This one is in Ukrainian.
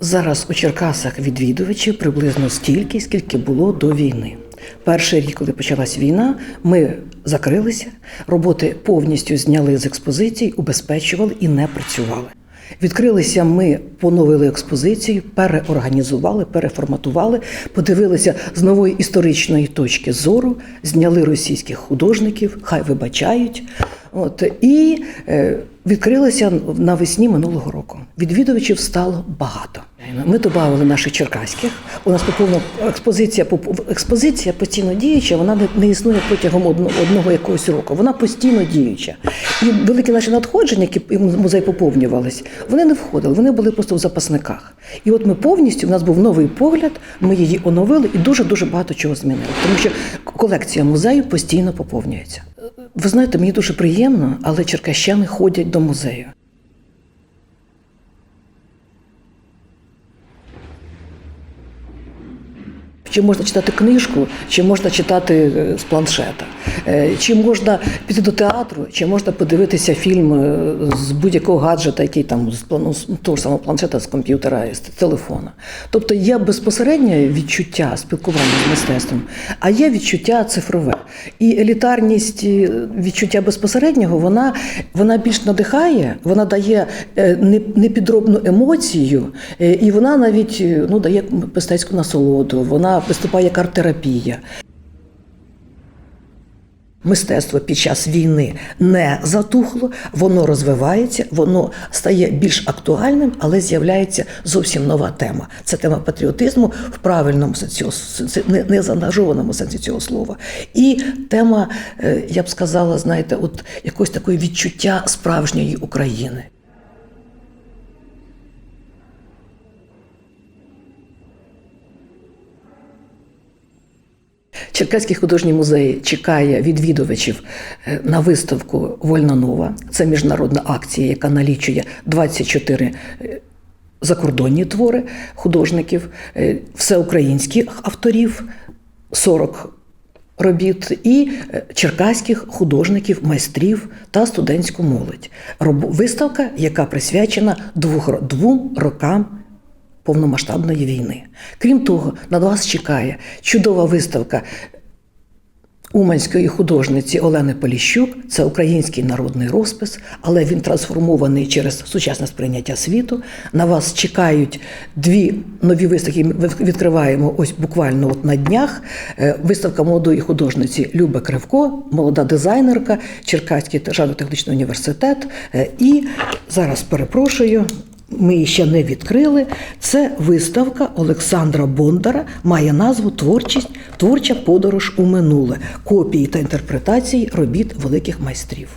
Зараз у Черкасах відвідувачів приблизно стільки, скільки було до війни. Перший рік, коли почалась війна, ми закрилися, роботи повністю зняли з експозицій, убезпечували і не працювали. Відкрилися ми, поновили експозицію, переорганізували, переформатували, подивилися з нової історичної точки зору, зняли російських художників, хай вибачають. От і е, відкрилися навесні минулого року. Відвідувачів стало багато. Ми додали наших черкаських. У нас поповно експозиція експозиція постійно діюча. Вона не, існує протягом одного якогось року. Вона постійно діюча. І великі наші надходження, які музей поповнювались, вони не входили. Вони були просто в запасниках. І от ми повністю у нас був новий погляд. Ми її оновили і дуже дуже багато чого змінили. Тому що колекція музею постійно поповнюється. Ви знаєте, мені дуже приємно, але черкащани ходять до музею. Чи можна читати книжку, чи можна читати е, з планшета, Е, чи можна піти до театру, чи можна подивитися фільм е, з будь-якого гаджета, який там з плану того ж самого планшета, з комп'ютера, з телефона. Тобто є безпосереднє відчуття спілкування з мистецтвом, а є відчуття цифрове. І елітарність відчуття безпосереднього, вона, вона більш надихає, вона дає непідробну емоцію, і вона навіть ну, дає мистецьку насолоду, вона виступає як арт-терапія. Мистецтво під час війни не затухло, воно розвивається, воно стає більш актуальним, але з'являється зовсім нова тема. Це тема патріотизму в правильному сенсі, не сенсі цього слова. І тема, е, я б сказала, знаєте, от якось такої відчуття справжньої України. Черкаський художній музей чекає відвідувачів е, на виставку Вольна Нова. Це міжнародна акція, яка налічує 24 е, закордонні твори художників, е, всеукраїнських авторів, 40 робіт і черкаських художників, майстрів та студентську молодь. Виставка, яка присвячена двох, двом рокам повномасштабної війни. Крім того, на вас чекає чудова виставка уманської художниці Олени Поліщук. Це український народний розпис, але він трансформований через сучасне сприйняття світу. На вас чекають дві нові виставки. Ми відкриваємо ось буквально от на днях. Е, Виставка молодої художниці Люба Кривко, молода дизайнерка, Черкаський державно-технічний університет. Е, І зараз перепрошую. Ми її ще не відкрили. Це виставка Олександра Бондара, має назву Творчість, творча подорож у минуле, копії та інтерпретації робіт великих майстрів.